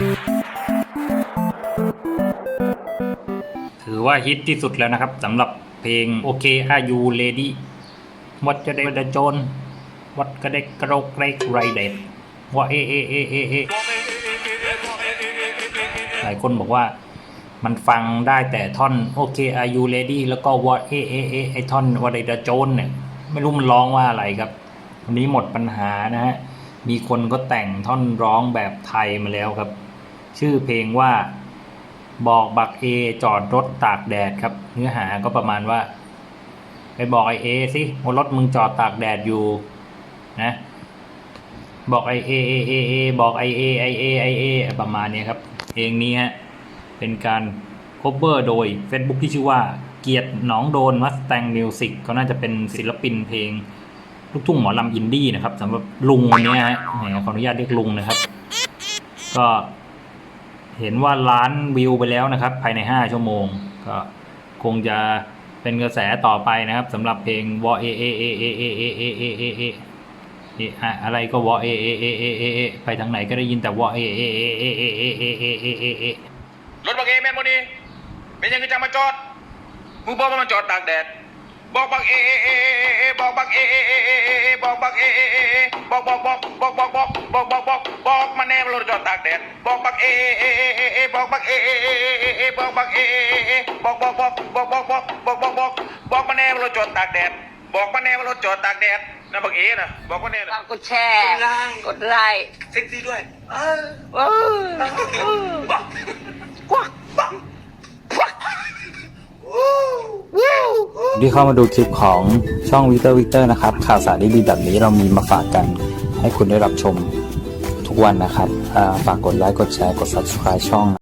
ถือว่าฮิตที่สุดแล้วนะครับสำหรับเพลงโอเคอายูเลดี้วัดจะได้ดะโจนวัดก็ได้กระโกไรไรเด็ดว่าเอเอเอเอเอหลายคนบอกว่ามันฟังได้แต่ท่อนโอเคอายูเลดี้แล้วก็วอเอเอเอไอท่อนวัดเดดโจนเนี่ยไม่รู้มันร้องว่าอะไรครับวันนี้หมดปัญหานะฮะมีคนก็แต่งท่อนร้องแบบไทยมาแล้วครับ ชื่อเพลงว่าบอกบักเอจอดรถตากแดดครับ เนื้อหาก็ประมาณว่า ไปบอกไอเอสิว่ารถมึงจอดตากแดดอยู่นะบอกไอเอเอเอเอบอกไอเอไอเอไอเอประมาณนี้ครับเพลงนี้ฮะเป็นการ cover โดย Facebook ที่ชื่อว่าเกียรติหนองโดนมัสแตงมิวสิกเขาน่าจะเป็นศิลปินเพลงลูกทุ่งหมอลำอินดี้นะครับสำหรับลุงวันนี้ฮะขออนุญาตเรียกลุงนะครับ ก็ เห็นว่าล้านวิวไปแล้วนะครับ ภายใน 5 ชั่วโมง ก็คงจะเป็นกระแสต่อไปนะครับสำหรับเพลงวอเอเอเอเอเอเอเอเอเอเอเออะไรก็วอเอเอเอเอเอเอไปทางไหนก็ได้ยินแต่วอเอเอเอเอเอเอเอเอเอเอเอรถบักเอแม่นบ่นี่เป็นยังไงจะมาจอดมึงบอกว่ามันจอดตากแดดบอกบักเอเอเอเอเอเอบอกบักเอเอเอเอเอเอบอกบักเอเอเอเอบอกบอกบอกบอกบอกบอกบอกบอก รถจอดตากแดดบอกบักเอเอเอเอเอบอกบักเอเอเอเอเอเอบอกบักเอเอเอเอบอกบอกบอกบอกบอกบอกบอกบอกบอกบอกมาแน่ว่ารถจอดตากแดดบอกมาแน่ว่ารถจอดตากแดดนะบักเอนะบอกมาแน่นะกดแชร์กดไลค์เซ็กซี่ด้วยเออเออเออบักกวักบักกวักวู้ที่เข้ามาดูคลิปของช่องวิกเตอร์วิกเตอร์นะครับ ข่าวสารดีๆแบบนี้เรามีมาฝากกันให้คุณได้รับชม ทุกวันนะครับ ฝากกดไลค์ กดแชร์ กด subscribe ช่อง